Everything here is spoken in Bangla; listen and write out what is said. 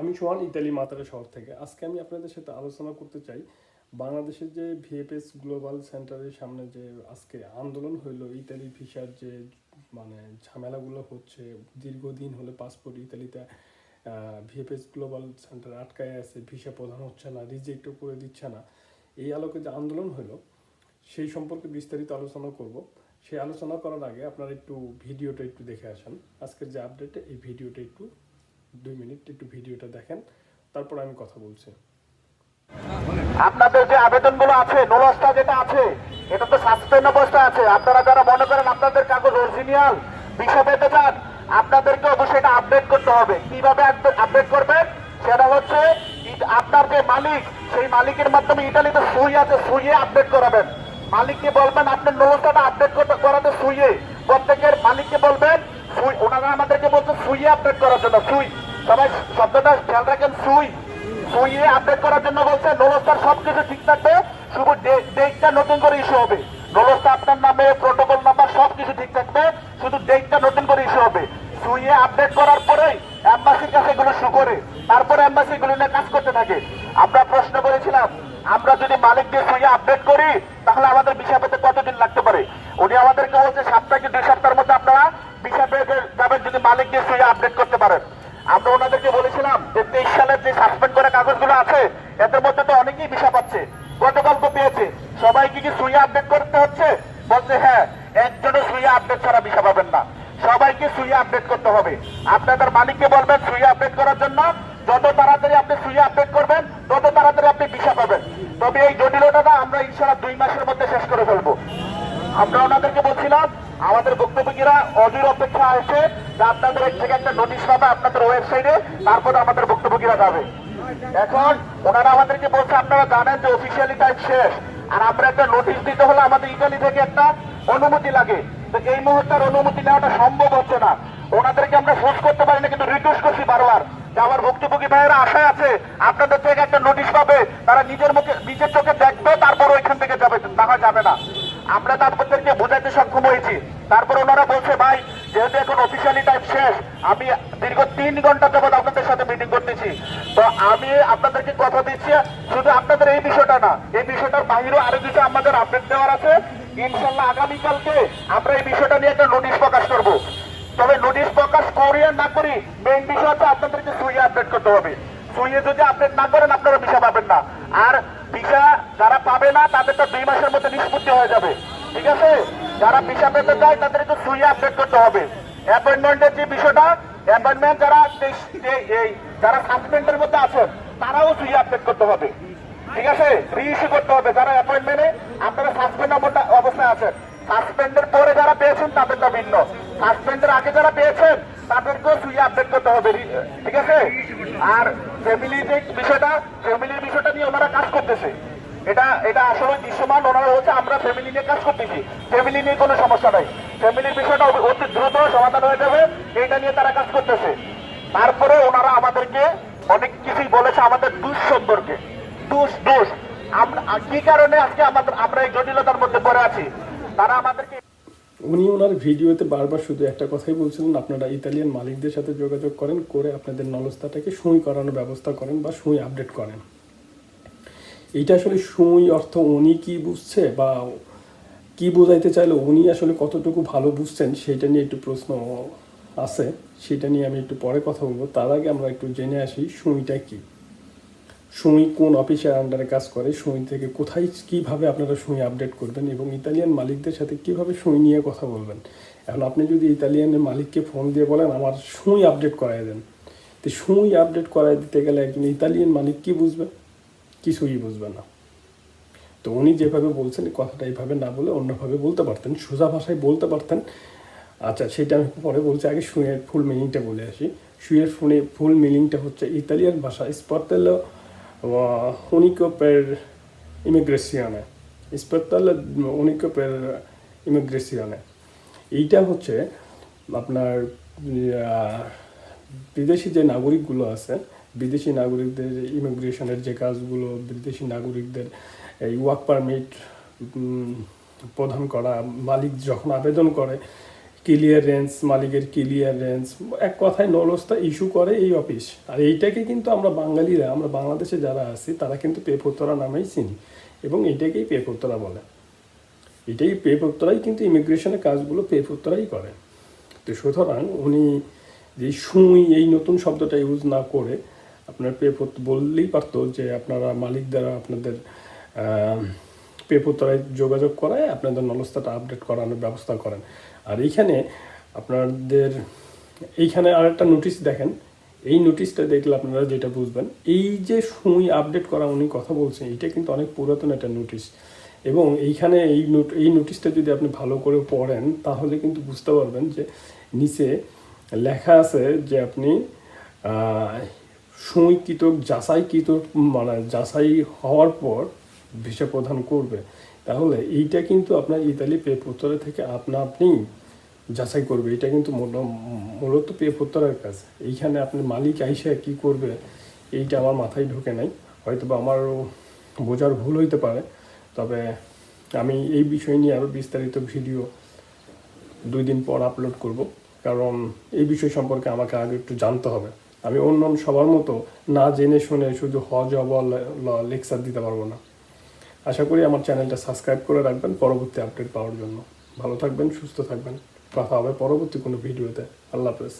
আমি সোহান ইতালি মাতারা শহর থেকে। আজকে আমি আপনাদের সাথে আলোচনা করতে চাই বাংলাদেশের যে ভিএফএস গ্লোবাল সেন্টারের সামনে যে আজকে আন্দোলন হইল, ইতালি ভিসার যে মানে ঝামেলাগুলো হচ্ছে, দীর্ঘদিন হলে পাসপোর্ট ইতালিতে ভিএফএস গ্লোবাল সেন্টার আটকায় আছে, ভিসা প্রদান হচ্ছে না রিজেক্টও করে দিচ্ছে না। এই আলোকে যে আন্দোলন হলো সেই সম্পর্কে বিস্তারিত আলোচনা করব। সেই আলোচনা করার আগে আপনারা একটু ভিডিওটা একটু দেখে আসেন। আজকের যে আপডেটে এই ভিডিওটা একটু দুই মিনিট, একটু ভিডিওটা দেখেন, তারপর আমি কথা বলছি। আপনাদের যে আবেদনগুলো আছে, নোলসটা যেটা আছে, এটা তো সাসপেন্ড অবস্থা আছে। আপনারা যারা মনে করেন আপনাদের কাগজ অরিজিনাল বিষয় পেতে চান আপনাদেরকে অবশ্যই এটা আপডেট করতে হবে। কীভাবে আপডেট করবেন? সেটা হচ্ছে আপনার যে মালিক, সেই মালিকের মাধ্যমে ইটালিতে সুই আছে, সুইয়ে আপডেট করাবেন। মালিককে বলবেন, আপনার নোলসটা আপডেট করতে করাতে সুইয়ে। প্রত্যেকের মালিককে বলবেন, সুই ওনারা আমাদেরকে বলছে সুইয়ে আপডেট করার জন্য, সুই। সবাই শব্দটা খেয়াল রাখেন সুই। সুইয়ে আপডেট করার জন্য বলছে নোলস্টার সবকিছু ঠিক থাকবে, শুধু ডেটটা নতুন করে ইস্যু হবে। নোলস্টা আপনার নামে প্রোটোকল নাম্বার সবকিছু ঠিক থাকবে, শুধু ডেটটা নতুন করে ইস্যু হবে। সুইয়ে আপডেট করার পরেই এম্বাসির কাছে এগুলো শু করে। তারপরে এম্বাসি এগুলো নিয়ে কাজ করতে থাকে। আমরা প্রশ্ন করেছিলাম, আমরা যদি মালিক দিয়ে সুইয়ে আপডেট করি, তাহলে আমাদের বিষয় পেতে কতদিন লাগতে পারে? উনি আমাদেরকে বলছে, সপ্তাহে দুই সপ্তাহের মধ্যে আপনারা বিষয় পেয়ে যাবেন যদি মালিক দিয়ে সুইয়ে আপডেট করতে আমরা ওনাদেরকে বলেছিলাম যে তেইশ সালের যে সাসপেন্ড করা কাগজগুলো আছে, এদের মধ্যে তো অনেকেই ভিসা পাচ্ছে, গতকাল তো পেয়েছে। সবাইকে কি সুইয়া আপডেট করতে হচ্ছে? বলছে হ্যাঁ একজনও সুইয়া আপডেট ছাড়া ভিসা পাবেন না। সবাইকে সুইয়া আপডেট করতে হবে। আপনাদের মালিককে বলবেন সুইয়া আপডেট করার জন্য, যত তাড়াতাড়ি আপনি সুইয়া আপডেট করবেন, তত তাড়াতাড়ি আপনি ভিসা পাবেন। তবে এই জটিলতাটা আমরা ইনশাআল্লাহ দুই মাসের মধ্যে শেষ করে ফেলব। আমরা ওনাদেরকে বলছিলাম আমাদের বক্তব্যীরা অধীর অপেক্ষা আছে যে আপনাদের থেকে একটা নোটিশ পাবে আপনাদের ওয়েবসাইটে তারপর আমাদের বক্তব্যীরা যাবে। এখন ওনারা আমাদেরকে বলছে, আপনারা জানেন যে অফিসিয়ালি টাইম শেষ, আর আমরা একটা নোটিশ দিতে হলে আমাদের ইটালি থেকে একটা অনুমতি লাগে। তো এই মুহূর্তে অনুমতি নেওয়াটা সম্ভব হচ্ছে না। ওনাদেরকে আমরা ফোর্স করতে পারি না, কিন্তু রিকোয়েস্ট করছি বারবার যে আমার ভুক্তভোগী ভাইয়েরা আশায় আছে, আপনাদের থেকে একটা নোটিশ পাবে, তারা নিজের মুখে, নিজের চোখে দেখবে তারপর ওইখান থেকে যাবে না হয় যাবে না আমরা তাদেরকে বোঝাতে সক্ষম হয়েছি তারপর ওনারা বলছে ভাই যেহেতু এখন অফিসিয়ালি টাইম শেষ, আমি দীর্ঘ তিন ঘণ্টা যাবত আপনাদের সাথে মিটিং করতেছি। তো আমি আপনাদেরকে কথা দিচ্ছি, শুধু আপনাদের এই বিষয়টা না, এই বিষয়টার বাইরেও আরও কিছু আমাদের আপডেট দেওয়ার আছে। ইনশাল্লাহ আগামীকালকে আমরা এই বিষয়টা নিয়ে একটা নোটিশ প্রকাশ করব। তবে নোটিশ প্রকাশ করি আর না করি মেইন বিষয় হচ্ছে আপনাদেরকে সুইয়ে আপডেট করতে হবে। সুইয়ে যদি আপডেট না করেন, আপনারা ভিসা পাবেন না। আর ভিসা যারা পাবে না তাদেরটা দুই মাসের মধ্যে নিষ্পত্তি হয়ে যাবে। ঠিক আছে? যারা ভিসা পেতে চায় তাদের একটু সুইয়ে আপডেট করতে হবে। অ্যাপয়েন্টমেন্টের যে বিষয়টা অ্যাপয়েন্টমেন্ট যারা এই যারা সাসপেন্ডের মধ্যে আছেন, তারাও সুইয়ে আপডেট করতে হবে। ঠিক আছে? রিইস্যু করতে হবে যারা অ্যাপয়েন্টমেন্টে আপনারা সাসপেন্ড অবস্থায় আছেন। সাসপেন্ডের পরে যারা পেয়েছেন তাদেরটা ভিন্ন। সাসপেন্ডের আগে যারা পেয়েছেন, তাদেরকেও সুইয়ে আপডেট করতে হবে। ঠিক আছে? আর ফ্যামিলি যে বিষয়টা ফ্যামিলির বিষয়টা নিয়ে ওনারা কাজ করতেছে। এটা এটা আসলে দৃশ্যমান, ওনারা হচ্ছে আমরা ফ্যামিলি নিয়ে কাজ করতেছি। ফ্যামিলি নিয়ে কোনো সমস্যা নাই। ফ্যামিলির বিষয়টা অতি- দ্রুত সমাধান হয়ে যাবে, এটা নিয়ে তারা কাজ করতেছে। তারপরে ওনারা আমাদেরকে অনেক কিছুই বলেছে আমাদের দুষ সম্পর্কে। দুষ কি কারণে আজকে আমাদের, আমরা এই জটিলতার মধ্যে পড়ে আছি? তারা আমাদেরকে উনি ওনার ভিডিওতে বারবার শুধু একটা কথাই বলছিলেন, আপনারা ইতালিয়ান মালিকদের সাথে যোগাযোগ করেন, করে আপনাদের নলস্তাটাকে সুই করানোর ব্যবস্থা করেন বা সুই আপডেট করেন। এইটা আসলে সুই অর্থ উনি কি বুঝছে বা কি বোঝাইতে চাইলো, উনি আসলে কতটুকু ভালো বুঝছেন সেটা নিয়ে একটু প্রশ্ন আছে, সেটা নিয়ে আমি একটু পরে কথা বলব। তার আগে আমরা একটু জেনে আসি সুইটা কি। সুই কোন অফিসের আন্ডারে কাজ করে, সুই থেকে কোথায় কীভাবে আপনারা সুই আপডেট করবেন এবং ইতালিয়ান মালিকদের সাথে কীভাবে সুই নিয়ে কথা বলবেন। এখন আপনি যদি ইতালিয়ানের মালিককে ফোন দিয়ে বলেন, আমার সুই আপডেট করাই দেন। তো সুই আপডেট করাই দিতে গেলে একজন ইতালিয়ান মালিক কি বুঝবে? কিছুই বুঝবে না। তো উনি যেভাবে বলছেন, কথাটা এইভাবে না বলে অন্যভাবে বলতে পারতেন, সোজা ভাষায় বলতে পারতেন। আচ্ছা সেটা আমি পরে বলছি, আগে সুইয়ের ফুল মিনিংটা বলে আসি। সুইয়ের ফুলে ফুল মিনিংটা হচ্ছে ইতালিয়ান ভাষা, স্পর্তেলো unico per immigrazione স্পর্তেলো per immigrazione এইটা হচ্ছে আপনার বিদেশি যে নাগরিকগুলো আছে বিদেশি নাগরিকদের ইমিগ্রেশনের যে কাজগুলো, বিদেশি নাগরিকদের এই ওয়ার্ক পারমিট প্রদান করা, মালিক যখন আবেদন করে ক্লিয়ারেন্স মালিকের ক্লিয়ারেন্স এক কথায় নলস্তা ইস্যু করে এই অফিস আর এইটাকে কিন্তু আমরা বাঙালিরা, আমরা বাংলাদেশে যারা আছি, তারা কিন্তু পেপোত্তরা নামেই চিনি। এবং এটাকেই পেপোত্তরা বলে। এটাই পেপোত্তরাই কিন্তু ইমিগ্রেশনের কাজগুলো পেপোত্তরাই করে। তো সুতরাং উনি যে সুই, এই নতুন শব্দটা ইউজ না করে আপনার পেপোত বললেই পারতো যে আপনারা মালিক দ্বারা আপনাদের পেপোত্তরায় যোগাযোগ করায়, আপনাদের নলস্তাটা আপডেট করানোর ব্যবস্থা করেন। আর এইখানে আপনাদের, এইখানে আর একটা নোটিশ দেখেন। এই নোটিশটা দেখলে আপনারা যেটা বুঝবেন, এই যে সুই আপডেট করা উনি কথা বলছেন এটা কিন্তু অনেক পুরাতন একটা নোটিশ এবং এইখানে এই নোট এই নোটিশটা যদি আপনি ভালো করে পড়েন, তাহলে কিন্তু বুঝতে পারবেন যে নিচে লেখা আছে যে আপনি সুইকৃত যাচাইকৃত মানে যাচাই হওয়ার পর ভিসা প্রদান করবে। তাহলে এইটা কিন্তু আপনার ইতালি পেপোত্তরে থেকে আপনা আপনি যাচাই করবে। এটা কিন্তু মূল- মূলত পেপোত্তরের কাজ। এইখানে আপনি মালিক আইসা কি করবে, এইটা আমার মাথায় ঢোকে নাই। হয়তো বা আমার বোঝার ভুল হইতে পারে। তবে আমি এই বিষয় নিয়ে আরও বিস্তারিত ভিডিও দুই দিন পর আপলোড করব। কারণ এই বিষয় সম্পর্কে আমাকে আগে একটু জানতে হবে। আমি অন্য সবার মতো না জেনে শুনে শুধু হজ অবল লেকচার দিতে পারব না। আশা করি আমার চ্যানেলটা সাবস্ক্রাইব করে রাখবেন পরবর্তী আপডেট পাওয়ার জন্য। ভালো থাকবেন, সুস্থ থাকবেন। কথা হবে পরবর্তী কোনো ভিডিওতে। আল্লাহ হাফেজ।